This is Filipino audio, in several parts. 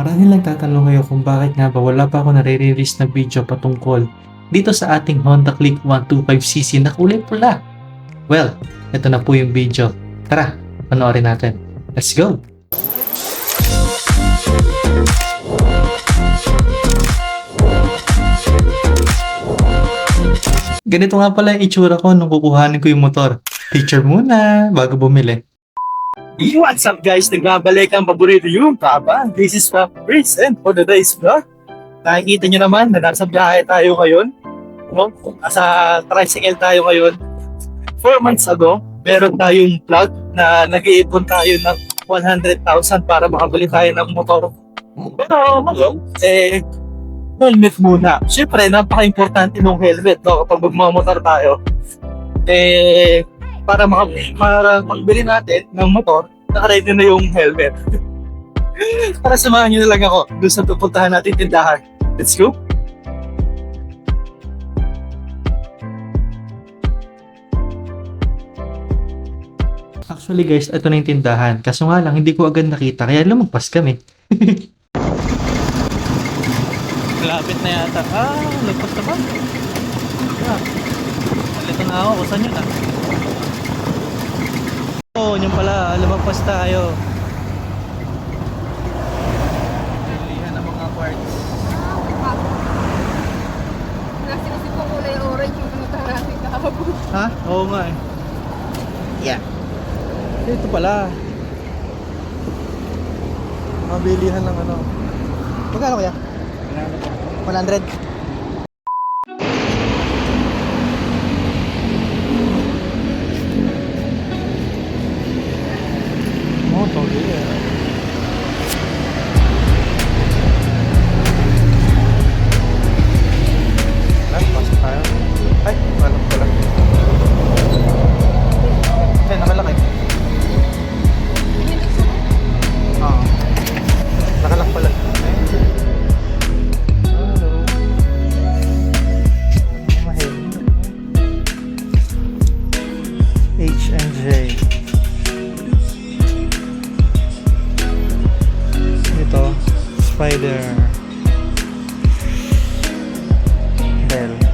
Marami lang tatanong kayo kung bakit nga ba wala pa ako nare-release na video patungkol dito sa ating Honda Click 125cc na kulay pula. Well, ito na po yung video. Tara, panoorin natin. Let's go! Ganito nga pala yung itsura ko nung kukuhanin ko yung motor. Picture muna bago bumili. What's up guys? Nagbabalik ang paborito yung Papa. This is Papa Chris and for today's vlog, nakikita nyo naman na nasa biyahe tayo ngayon. No? Sa tricycle tayo ngayon. Four months ago, meron tayong vlog na nag-iipon tayo ng 100,000 para makabili tayo ng motor. Pero ngayon, eh, helmet muna. Siyempre, napaka-importante ng helmet no? kapag magmamotor tayo. Eh, para maka, para magbili natin ng motor, naka-ready na yung helmet. para samahan nyo na lang ako doon sa pupuntahan natin tindahan. Let's go! Actually guys, ito na yung tindahan. Kaso nga lang, hindi ko agad nakita kaya lumagpas kami. Malapit na yata. Ah, lagpas na ba? Ah, alito na ako. Saan yun ah? Oh, yun pala, lumagpas tayo. Pilihan ang mga parts. Nasisip ko kulay orange yung pinatarami kahapon. Ha? Oo nga eh. Yeah. Ito pala. Mabilihan ng ano. Magkano kaya? 100. 100. cárcel.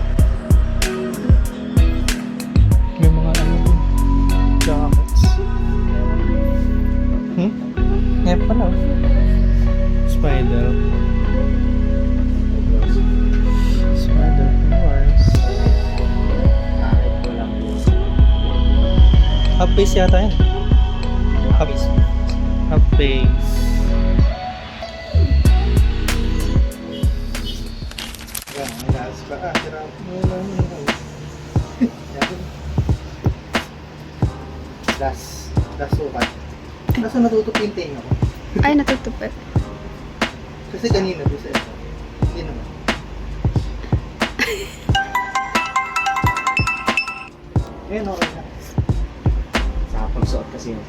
Pagsuot kasi yun.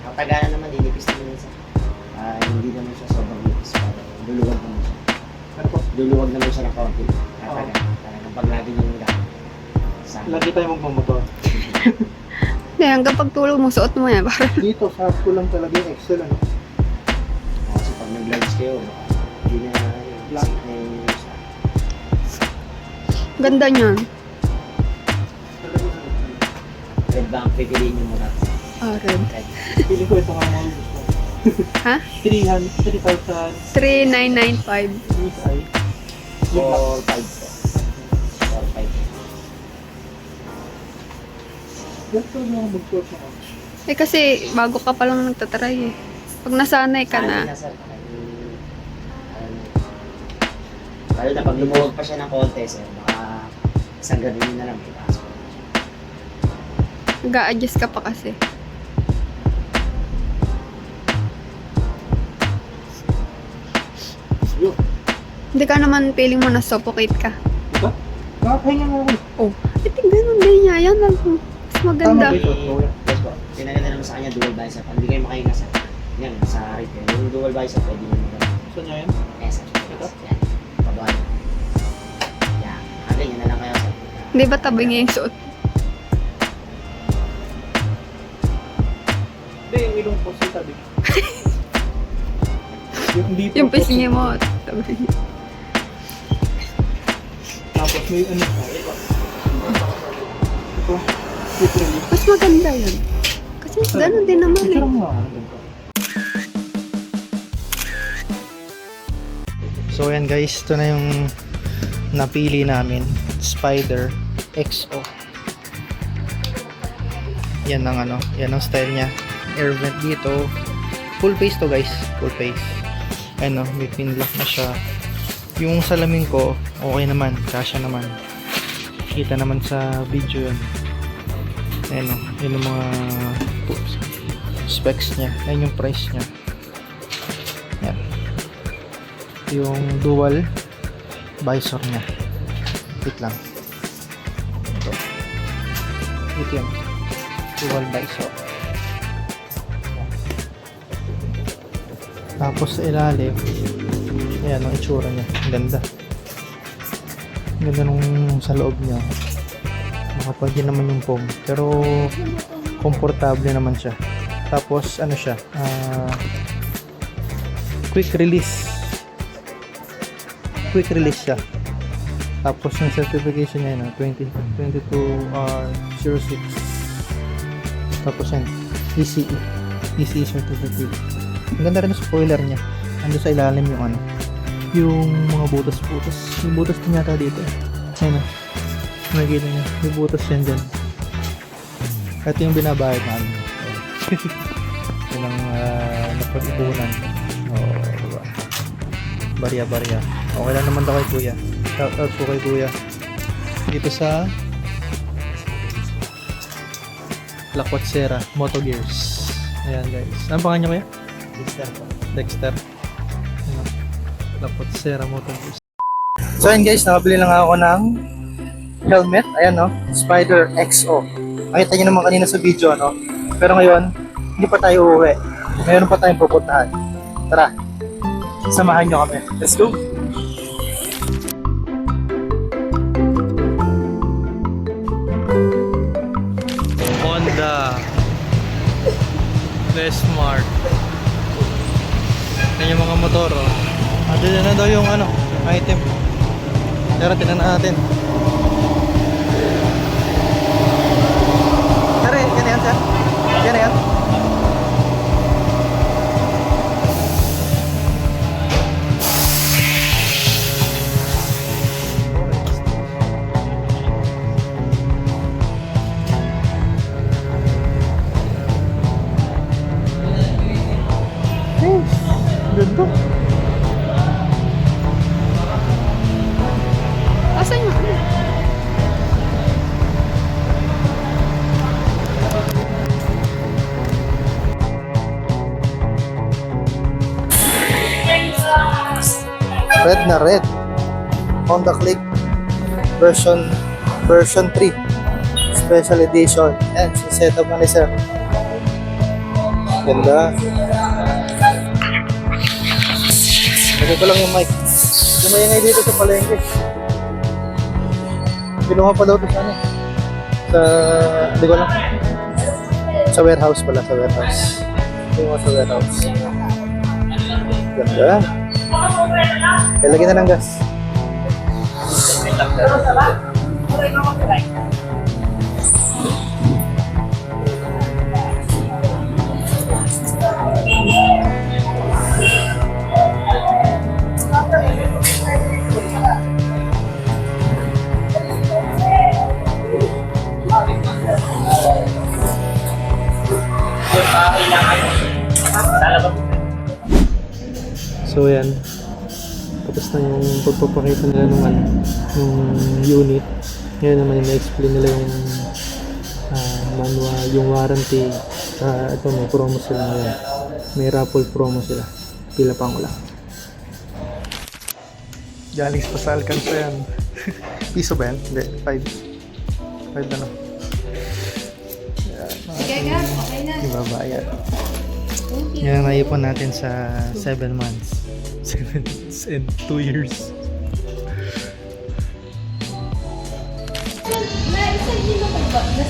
Katagalan naman, dinipis naman yun sa ah, hindi naman siya sobrang nipis. Parang luluwag naman siya. Ano po? Luluwag naman siya ng kaunti. Katagal. Talagang pag lagi niyo yung gamit. Sa Lagi tayo magmamotor. Hindi, hanggang pagtulog mo, suot mo yan. Para Dito, sa ko lang talaga yung Excel. Ano? kasi pag nag-vlogs kayo, hindi na yung Black. na yung sa ganda niyan. Bank, pipiliin niyo muna. Red. Pili ko ito nga mga gusto. Ha? 300, 3,000 3995. USI. 4-5 po. 4-5. Ganito na ako mag-short ako. Eh kasi, bago ka pa lang nagtatry eh. Pag nasanay ka Ano na? Ano, ano, Lalo na pag lumuwag pa siya ng konti, sir, baka isang ganun na lang, itaas ko. nag-a-adjust ka pa kasi. Hindi ka naman feeling mo na suffocate ka. Diba? Nakakahinga nga ako. Eh, tignan mo din niya. Yan lang. Mas maganda. Tama ba ito? Yes po. Pinaganda naman sa kanya dual bicep. Hindi kayo makahinga sa yan, sa repair. Yung dual bicep, pwede nyo maganda. Gusto niya yan? Yes, sir. Ito? Yan. Pabuhan. Yan. Hanggang yan na lang kayo, sir. Hindi ba tabi niya yung suot? Hindi, yung ilong ko sa tabi. Yung hindi Yung po- pisngi mo. Tapos may ano pa. Ito. Ito. Literally. Mas maganda yun. Kasi ganun din naman eh. Ito. So ayan guys, ito na yung napili namin. Spider XO. Yan ang ano, yan ang style niya. Air vent dito. Full face to guys, full face. Ano, may pin lock na siya. Yung salamin ko, okay naman, kasya naman. Kita naman sa video yun. Ayan o, yun yung mga specs niya. Ayan yung price niya. Yan yung dual visor niya wait lang ito ito yun dual visor tapos sa ilalim ayan ang itsura niya ang ganda ang ganda nung sa loob niya makapagyan naman yung foam pero komportable naman siya tapos ano siya ah, quick release quick release siya. Tapos yung certification niya na 20, 22R06. Tapos yan, ECE. ECE certificate. Ang ganda rin ng spoiler niya. Ando sa ilalim yung ano, yung mga butas-butas. Yung butas din yata dito. Ayun na. Nakikita niya. May butas yan dyan. Ito yung binabayad namin. Yun ang uh, napag-ipunan. Oo, diba? Barya-barya. Okay lang naman daw kay kuya. Shout out po kay kuya. Dito sa Lacotsera Moto Gears. Ayan guys. Ano pangalan niyo kuya? Dexter po. Dexter. Ayan. Lacotsera Moto Gears. So ayan guys, nakabili lang ako ng helmet. Ayan no, Spider XO. Nakita niyo naman kanina sa video no. Pero ngayon, hindi pa tayo uuwi. Mayroon pa tayong pupuntahan. Tara, samahan niyo kami. Let's go! Honda. Smart. Yan yung mga motor. Oh. Ah, dyan na daw yung ano, item. Tara, tinan natin. Version version 3 special edition. Yan, si setup na ni sir. Ganda. Lagay ko lang yung mic. Lumayangay dito sa palengke. Kinuha pa daw ito sa ano? Sa, hindi ko lang. Sa warehouse pala, sa warehouse. Kinuha sa warehouse. Ganda. Ilagay na ng gas. So yan. Tapos na yung pagpapakita nila ng ano, yung unit. Ngayon naman yung explain nila yung ah, manual, yung warranty. Uh, ito may promo sila ngayon. May raffle promo sila. Pila pang wala. Galing pa sa Alcanza yan. Piso ba yan? Hindi, 5. 5 na lang. Sige, gas. Okay na. Ibabayad. Yan ang naipon natin sa 7 months. 7 months and 2 years.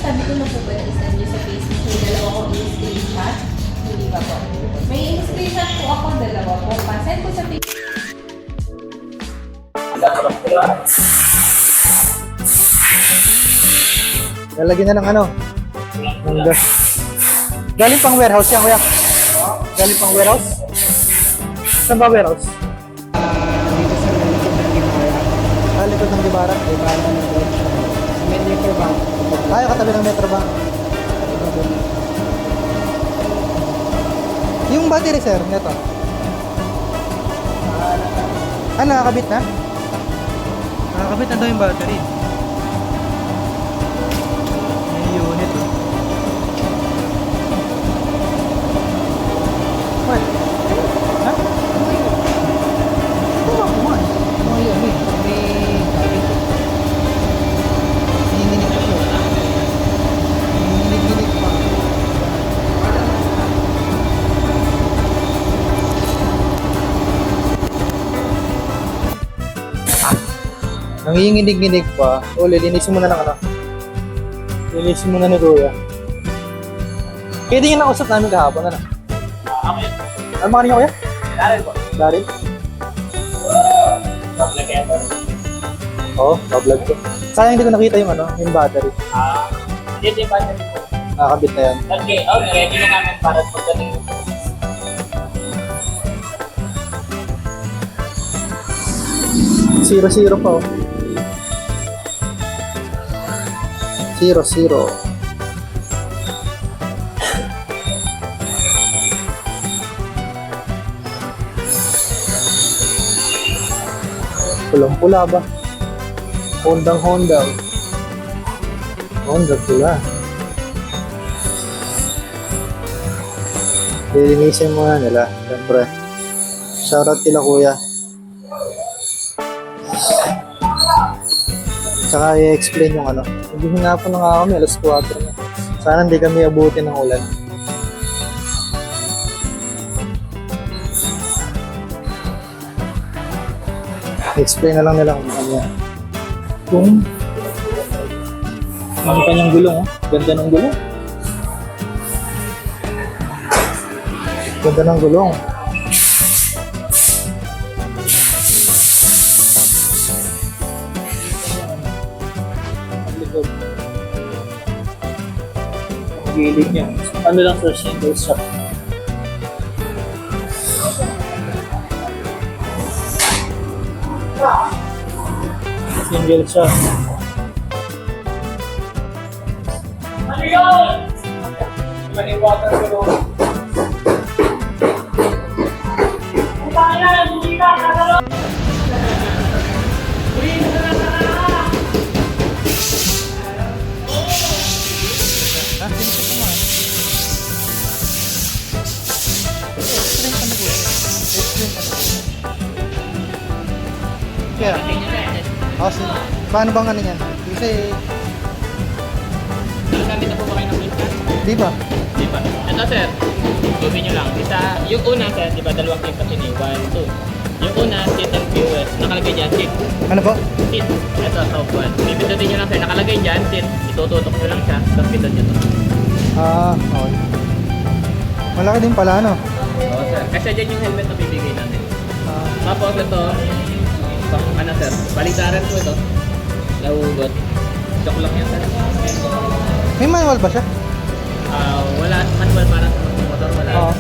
Na po ba? Nasabi ko na po ba na-send niyo sa Facebook yung dalawa ko yung screenshot? Hindi ba po? May screenshot po ako dalawa po. Pas send ko sa page. Lalagyan na ng ano? Ng gas. Galing pang warehouse yan, kuya. Galing pang warehouse? Saan ba warehouse? Ah, likod ng Gibara. Metro Bank. Yung katabi ng Metro Bank. Yung battery, sir, neto. Ah, nakakabit na? Nakakabit na daw yung battery. Nanginginig-nginig pa. O, lilinisin mo na ng ano. Lilinisin mo na ni Kuya. Pwede yung nausap namin kahapon, ano? Ano mga niyo, Kuya? Daryl po. Daryl? Oo, oh, pa-vlog ko. Sayang hindi ko nakita yung ano, yung battery. Ah, Dito yung battery po. Nakakabit na yan. Okay, okay. Ready na namin para pagdating po. Zero, zero pa, oh. Zero, zero. Pulang pula ba? Hondang Honda. oh. Honda pula. Lilinisin muna nila, siyempre. Shoutout kila kuya. Tsaka i-explain yung ano. Hindi po na nga kami, alas 4 na. Sana hindi kami abutin ng ulan. Explain na lang nila kung ano yan. Kung ang kanyang gulong, oh. Ganda ng gulong. Ganda ng gulong. Gilid niya. Ano lang sa single shot. Single shot. Ah, Sige. Paano bang ano yan? Kasi, Gamit na po ba kayo ng printer? di ba? Di ba? Ito sir, gawin nyo lang. Isa, yung una sir, di ba dalawang clip kasi ni 1, 2. Yung una, seat and fuel. Nakalagay dyan, seat. Ano po? Seat. Ito, top 1. Pipindutin nyo lang sir. Nakalagay dyan, seat. Itututok nyo lang siya. Tapos pindot nyo to. Ah, okay. Malaki din pala, ano? Oo sir. Kasi dyan yung helmet na bibigay natin. Ah, Tapos ito, pang ano sir, baligtaran po ito. Nahugot. Joke lang yan sir. may manual ba siya? Ah, wala manual para sa motor, wala. Oo.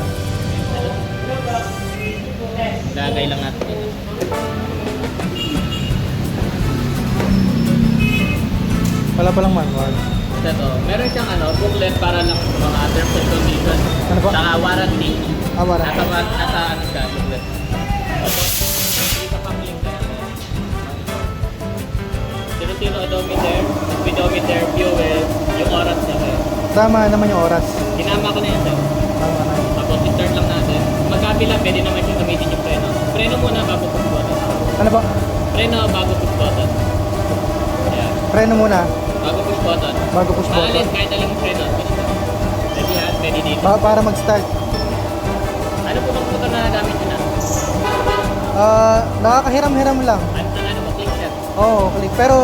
Lagay lang natin ito. Wala palang manual. Ito, to, meron siyang ano, booklet para lang sa mga terms and conditions. Ano po? Saka warranty. Ah, wala. Nasa, nasa ano siya, booklet. Ito, Zero-zero odometer, speedometer, fuel, yung oras niya. sir. Tama naman yung oras. Ginama ko na yan, sir. Tama na. Tapos i-start lang natin. Magkabila, pwede naman siya gamitin yung preno. Preno muna bago push button. Ano po? Preno bago push button. Yeah. Preno muna. Bago push button. Bago push button. kahit aling preno. Ready ha? Ready dito. Pa- para mag-start. Ano po bang motor na nagamit nyo na? Ah, nakakahiram-hiram lang. Oo, click. Pero,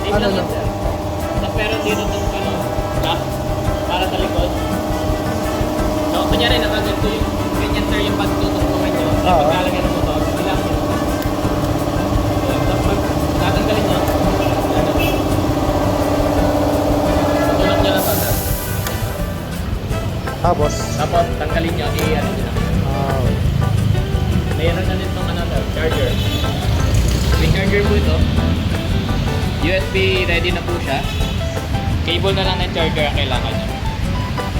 Click Ano lang lang? yan sir. Tapos meron dito itong ano, lock para sa likod. So, kunyari nakaganto yung ganyan sir yung pagtutok ko nyo. Kaya Oo. pag lalagyan ng motor, ilang yun. Ayan, Tapos pag tatanggalin nyo, ano, tulak nyo lang to, sir. Tapos, Tapos tanggalin nyo, i-ano nyo na. ah, Mayroon na nitong ano, sir, charger. Charger po ito. USB ready na po siya. Cable na lang ng charger ang kailangan nyo.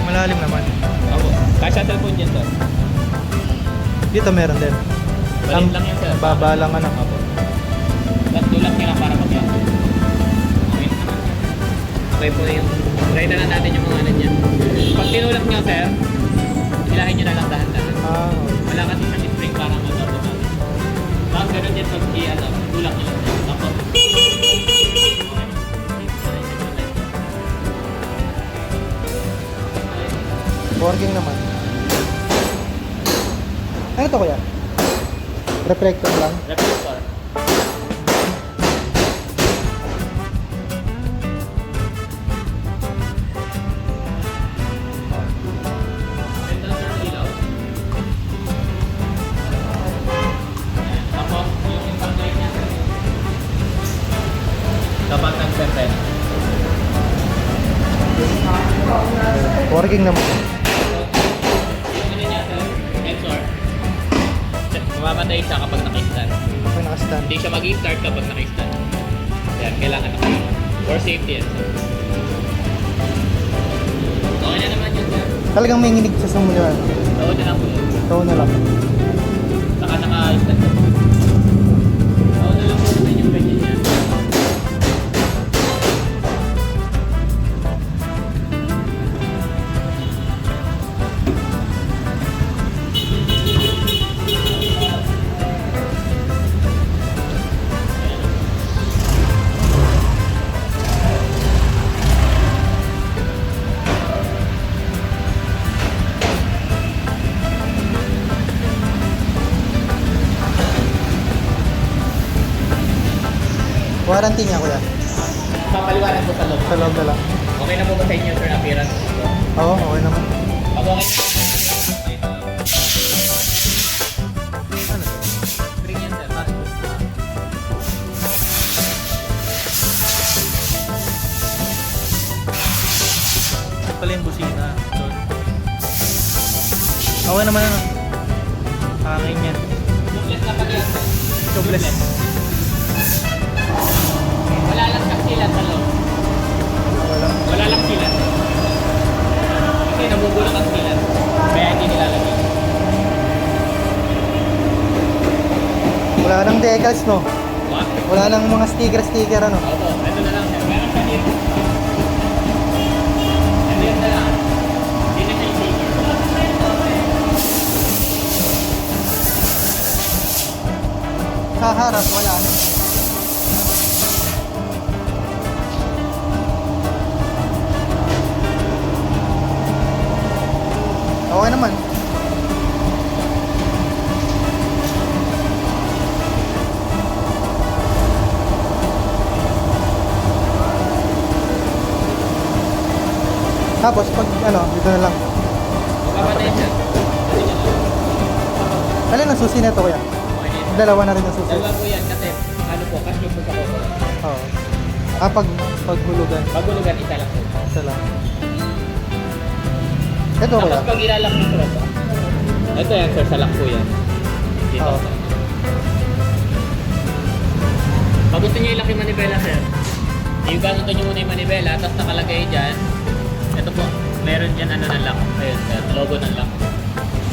malalim naman. Opo. Kasha cellphone dyan, sir. Dito meron din. Balit lang yan, sir. Baba lang ano. Opo. Nyo lang para mag-yan. Okay. Okay po yung... Try na lang natin yung mga ano niya. Pag tinulak nyo, sir, ilahin nyo na lang dahan-dahan. Ah, Wala kasi siyang spring para mag-automatic. Ganun din pag i-ano, tulak lang. Tapos... working naman. Ano to kuya? Reflector lang. Reflector. Working naman. Mamamatay siya kapag naka-stand. Okay, naka-stand. Hindi siya mag-start kapag naka-stand. Kaya kailangan naka For safety yan. Okay na naman yun, sir. Talagang may nginig sa sumulan. Tawad na lang. Ito na lang. Saka naka-stand Warranty niya kuya. Papaliwanag ko sa loob. Sa loob na lang. Okay na po ba sa inyo, sir, appearance? Oo, okay naman. Pag okay Ano? Pala yung busina. Doon. Okay naman ano. Hangin yan. Tubeless na pag yan. Tubeless. Kaksilan sa loob. Wala. Lang silan. Kasi nabubulok ang silan. Kaya hindi nilalagay. Wala nang decals no. What? Wala nang mga sticker-sticker ano. Opo, ito na lang. Meron siya dito. Ano yun na lang? Sa harap, wala na. Okay naman. Tapos pag ano, dito na lang. Alin ang susi na ito kuya? Dalawa na rin ang susi. Dalawa po yan kasi ano po, cash po sa. Oo. Ah, pag paghulugan. Pagulugan, isa lang po. Isa lang. Ito kuya. Tapos pag ilalak mo sir ito. Ito yan sir, salak po yan. Dito. Oo. sir. Pag gusto niyo ilaki manibela sir, iuganon nyo muna yung manibela, tapos nakalagay dyan. Ito po, meron dyan ano ng lock. Ayun sir, logo ng lock.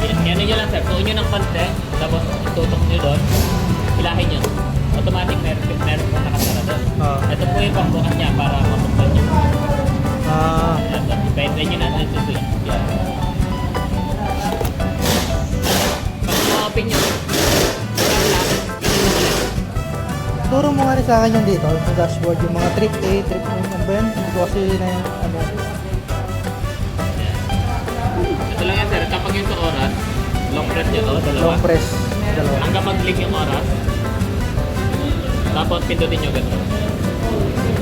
Yan, yan nyo lang sir, tuon nyo ng konti, tapos tutok nyo doon, ilahin nyo. Automatic meron, meron po nakasara doon. Oo. Ito po yung pambukas niya para mabuksan nyo. Ah, Ayan, tapos pwede nyo na ito switch. Yan. Pag ma-open nyo, turo mo nga rin sa akin yung dito, sa dashboard, yung mga trip A, trip B, ano ba yan? Ito kasi na yung ano. Ito lang yan sir, kapag yung sa oras, long press nyo to, dalawa. Long press. Dalawa. Hanggang mag-click yung oras. Tapos pindutin nyo ganun.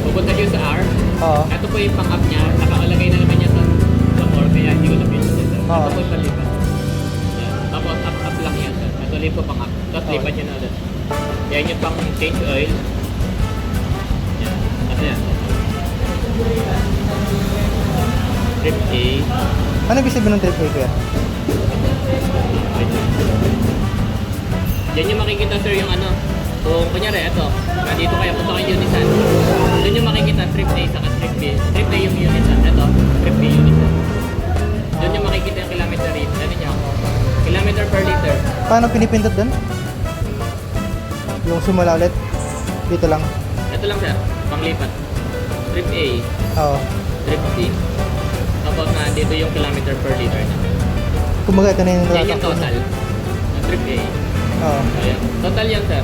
Pupunta nyo sa hour. Oo. Ito po yung pang-up niya. Nakalagay na naman kaya hindi ko na sir. Ito Oo. po yung palipat. Yan. Tapos up-up lang yan sir. Ito dito pang up. Tapos lipat na ulit. Yan yung pang change oil. Yan. Ano yan? Trip A. Ano ibig sabihin ng trip kuya? Yan yung makikita sir yung ano. Kung kunyari, ito. Nandito kaya punta kayo Unisan. Doon yung makikita trip A saka trip B. Trip A yung Unisan. Ito, trip B Unisan. Doon yung makikita yung kilometer rate. Ano niya? Kilometer per liter. Paano pinipindot doon? Yung simula ulit? Dito lang. Ito lang sir, panglipat. Trip A, Oo. trip B. Tapos na dito yung kilometer per liter na. Kumbaga ito na yung Yan yung total. niya. Ng trip A. Oo. Ayan. Total yan sir.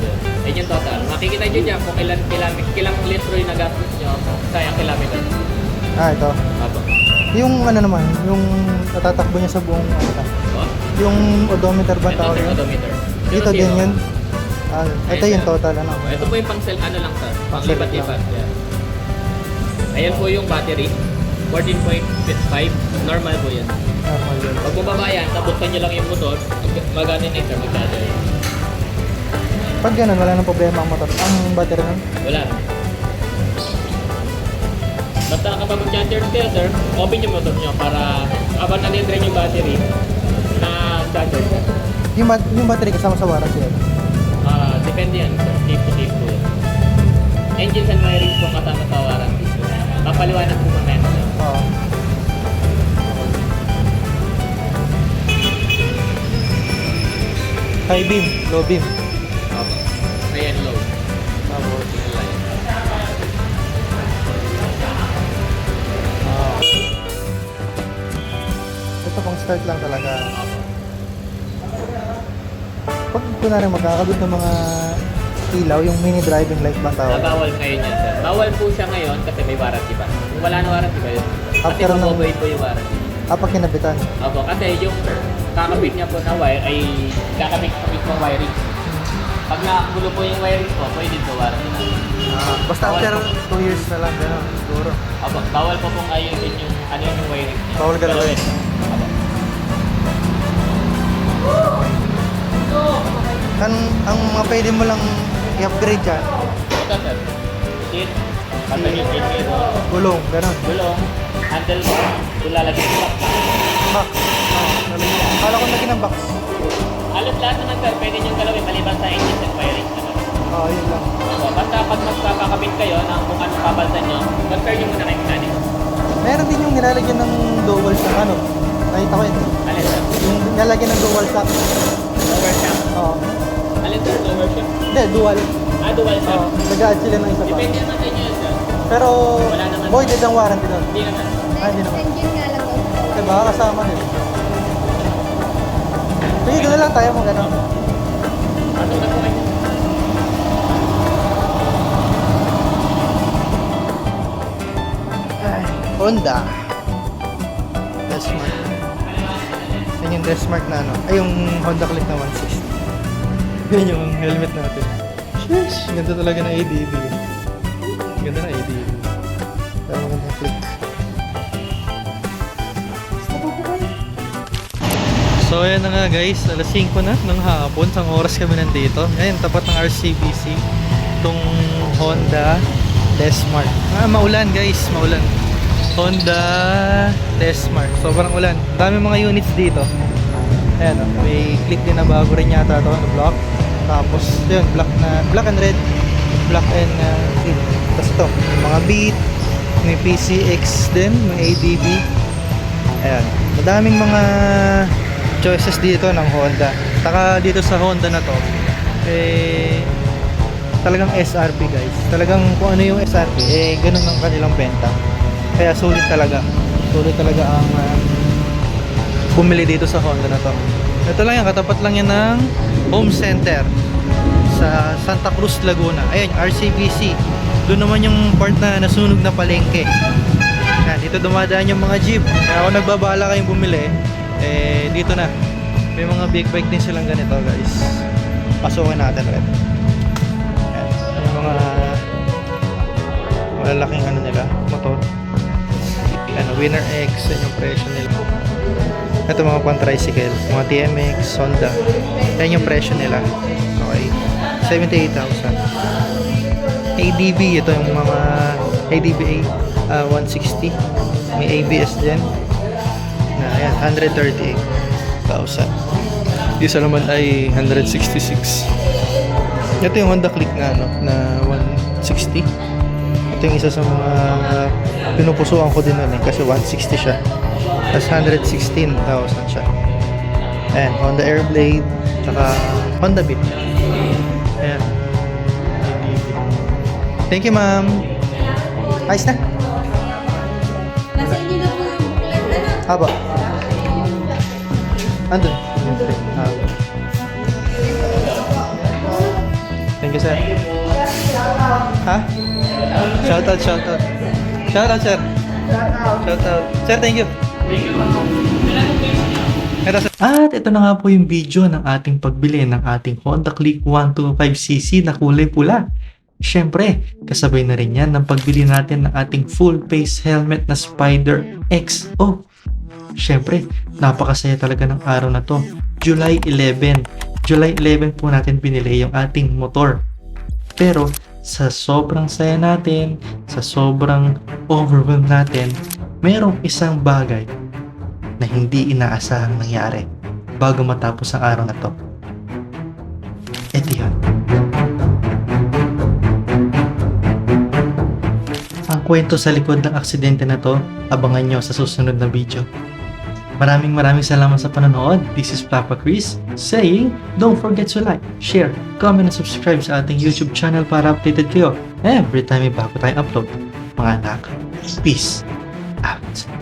Yan. Yan yung total. Makikita nyo dyan kung ilan kilometer, kilang litro yung nagastos nyo sa yung kilometer. Ah, ito. Apo. Yung ano naman, yung natatakbo niya sa buong ano? Oh, Yung odometer ba tawag yun? odometer. Dito din yun. Ah, ito yung total ano. Ito po yung pang sel, ano lang sir. Pang lipat-lipat. Yan. Ayan po yung battery. 14.5. Normal po yan. Normal yun. Pag bumaba yan, tabuksan nyo lang yung motor, na sir, magkano yan. Pag ganun, wala nang problema ang motor. Ang battery nun. Wala. Basta kapag mag-charger kayo, sir, open yung motor nyo para habang nandiyan yung battery na charger. Yung, bat- yung battery kasama sa warranty yun. Ah, depende yan, sir. Safe to safe po yan. Engines and wiring po kasama sa warranty. Papaliwanag po mamaya. sir. Oo. High beam, low beam. Start lang talaga. Pag kunwari magkakabit ng mga ilaw, yung mini driving light ba tawag? Nabawal ngayon yan, sir. Bawal po siya ngayon kasi may warranty pa. Kung wala na warranty ba yun? Kasi After ng- mag-void po yung warranty. Ah, pag kinabitan. Opo, kasi yung kakabit niya po na wire ay kakabit-kabit po wiring. Pag nakagulo po yung wiring po, pwede po warranty na. Ah, basta after 2 years na lang, gano'n, siguro. Opo, bawal po pong ayusin yung ano yung wiring niya. Bawal galawin. Kan, ang mga pwede mo lang i-upgrade dyan, Ito sir, seat, yung seat nito, gulong, gano'n. gulong, handle mo, ilalagay ko lang. Box. Oh, Kala ko lagi ng box. Halos lahat naman sir, pwede niyong galawin maliban sa engine and wiring. Ano? Oo, yun lang. Opo, basta pag magpapakabit kayo ng kung ano papalitan nyo, compare nyo muna kay mechanic. Meron din yung nilalagyan ng dual shock, ano? Nakita ko ito. Alin sir? Yung nilalagyan ng dual shock. Hindi, dual. Ah, dual shock. Oo. Nag-add sila ng isa pa. Depende naman sa inyo yun, sir. Pero, Wala naman. voided ang warranty doon. Hindi naman. Ah, hindi naman. Engine nga lang daw. Kasi baka kasama din. Sige, doon na lang tayo mag ano. Ano na po kayo? Ay, Honda. Desmark. Yan yung Desmark na ano. Ay, yung Honda Click na 160. Yan yung helmet natin. Sheesh! Ganda talaga ng ADB. Ganda ng ADB. Pero maganda click. So ayan na nga guys, alas 5 na ng hapon, sang oras kami nandito. Ngayon, tapat ng RCBC, itong Honda Desmark. Ah, maulan guys, maulan. Honda Desmark. Sobrang ulan. Dami mga units dito. Ayan, may click din na bago rin yata ito, ano, block. Tapos, yun, black na, black and red. Black and uh, green. Tapos ito, mga beat, may PCX din, may ADB. Ayan. Madaming mga choices dito ng Honda. Saka dito sa Honda na to, eh, talagang SRP guys. Talagang kung ano yung SRP, eh, ganun ang kanilang benta. Kaya sulit talaga. Sulit talaga ang ah, bumili dito sa Honda na to. Ito lang yan, katapat lang yan ng home center sa Santa Cruz, Laguna. Ayan, RCBC. Doon naman yung part na nasunog na palengke. Yan, dito dumadaan yung mga jeep. Kaya kung nagbabala kayong bumili, eh, dito na. May mga big bike din silang ganito, guys. Pasukin natin rin. Yan, yung mga malalaking ano nila, motor. Ano, Winner X, yan yung presyo nila. Ito mga pang tricycle, mga TMX, Honda. Yan yung presyo nila. Okay. 78,000. ADB, ito yung mga ADBA ah, 160. May ABS din. Na, ayan, 138,000. Isa naman ay 166. Ito yung Honda Click na ano, na 160. Ito yung isa sa mga pinupusuan ko din nun eh, kasi 160 siya. Tapos 116,000 siya. Ayan, Honda Airblade, tsaka Honda Beat. Ayan. Thank you, ma'am. Ayos na. Nasa inyo na po yung. Ano? Haba. Andun. Ah. Thank you, sir. Ha? Shoutout, shoutout. Shoutout, sir. Shoutout. Sir, thank you. At ito na nga po yung video ng ating pagbili ng ating Honda Click 125cc na kulay pula. Siyempre, kasabay na rin yan ng pagbili natin ng ating full face helmet na Spider XO. Siyempre, napakasaya talaga ng araw na to. July 11. July 11 po natin binili yung ating motor. Pero, sa sobrang saya natin, sa sobrang overwhelmed natin, merong isang bagay na hindi inaasahang nangyari bago matapos ang araw na to. Ito yun. Ang kwento sa likod ng aksidente na to, abangan nyo sa susunod na video. Maraming maraming salamat sa panonood. This is Papa Chris saying, don't forget to like, share, comment, and subscribe sa ating YouTube channel para updated kayo every time may bago tayong upload. Mga anak, peace out.